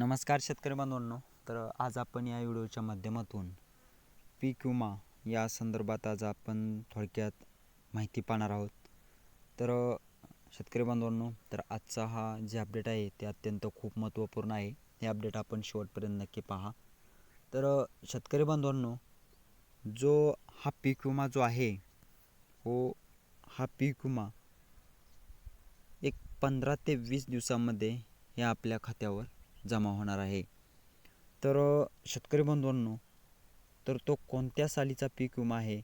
नमस्कार शेतकरी बांधवांनो. तर आज आपण या व्हिडिओच्या माध्यमातून पीक विमा या संदर्भात आज आपण थोडक्यात माहिती पाहणार आहोत. तर शेतकरी बांधवांनो तर आजचा हा जे अपडेट आहे ते अत्यंत खूप महत्त्वपूर्ण आहे. हे अपडेट आपण शेवटपर्यंत नक्की पहा. तर शेतकरी बांधवांनो जो हा पीक विमा जो आहे हो हा पीक विमा एक पंधरा ते वीस दिवसामध्ये या आपल्या खात्यावर जमा होणार आहे. तर शेतकरी बंधूंनो तर तो कोणत्या सालीचा पीक विमा आहे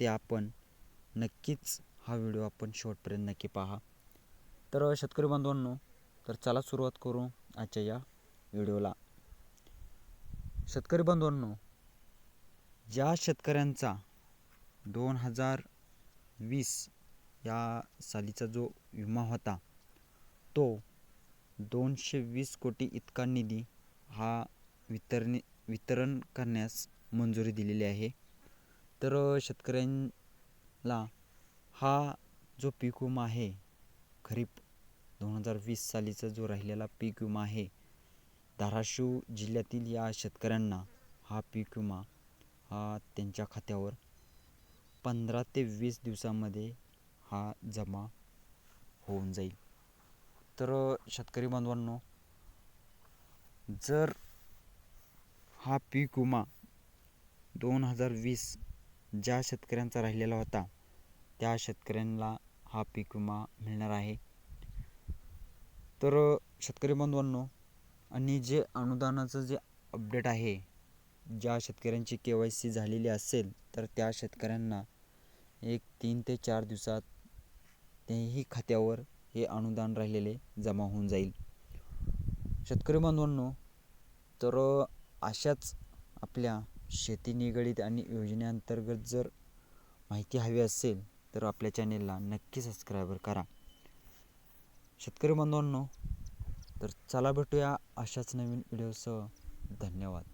ते आपण नक्कीच हा व्हिडिओ आपण शेवटपर्यंत नक्की पहा. तर शेतकरी बंधूंनो तर चला सुरुवात करू आजच्या या व्हिडिओला. शेतकरी बंधूंनो ज्या शेतकऱ्यांचा दोन हजार वीस या सालीचा जो विमा होता तो दोनशे वीस कोटी इतका निधी हा वितरणी वितरण करण्यास मंजुरी दिलेली आहे. तर शेतकऱ्यांना हा जो पीक विमा आहे खरीप दोन हजार वीस सालीचा जो राहिलेला पीक विमा आहे धाराशिव जिल्ह्यातील या शेतकऱ्यांना हा पीक विमा हा त्यांच्या खात्यावर पंधरा ते वीस दिवसामध्ये हा जमा होऊन जाईल. तर शेतकरी बांधवांनो जर हा पीक विमा दोन हजार वीस ज्या शेतकऱ्यांचा राहिलेला होता त्या शेतकऱ्यांना हा पीक विमा मिळणार आहे. तर शेतकरी बांधवांनो आणि जे अनुदानाचं जे अपडेट आहे ज्या शेतकऱ्यांची के वाय सी झालेली असेल तर त्या शेतकऱ्यांना एक तीन ते चार दिवसात तेही खात्यावर हे अनुदान राहिलेले जमा होऊन जाईल. शेतकरी बांधवांनो तर अशाच आपल्या शेती निगडीत आणि योजनेअंतर्गत जर माहिती हवी असेल तर आपल्या चॅनेलला नक्की सबस्क्रायबर करा. शेतकरी बांधवांनो तर चला भेटूया अशाच नवीन व्हिडिओसह. धन्यवाद.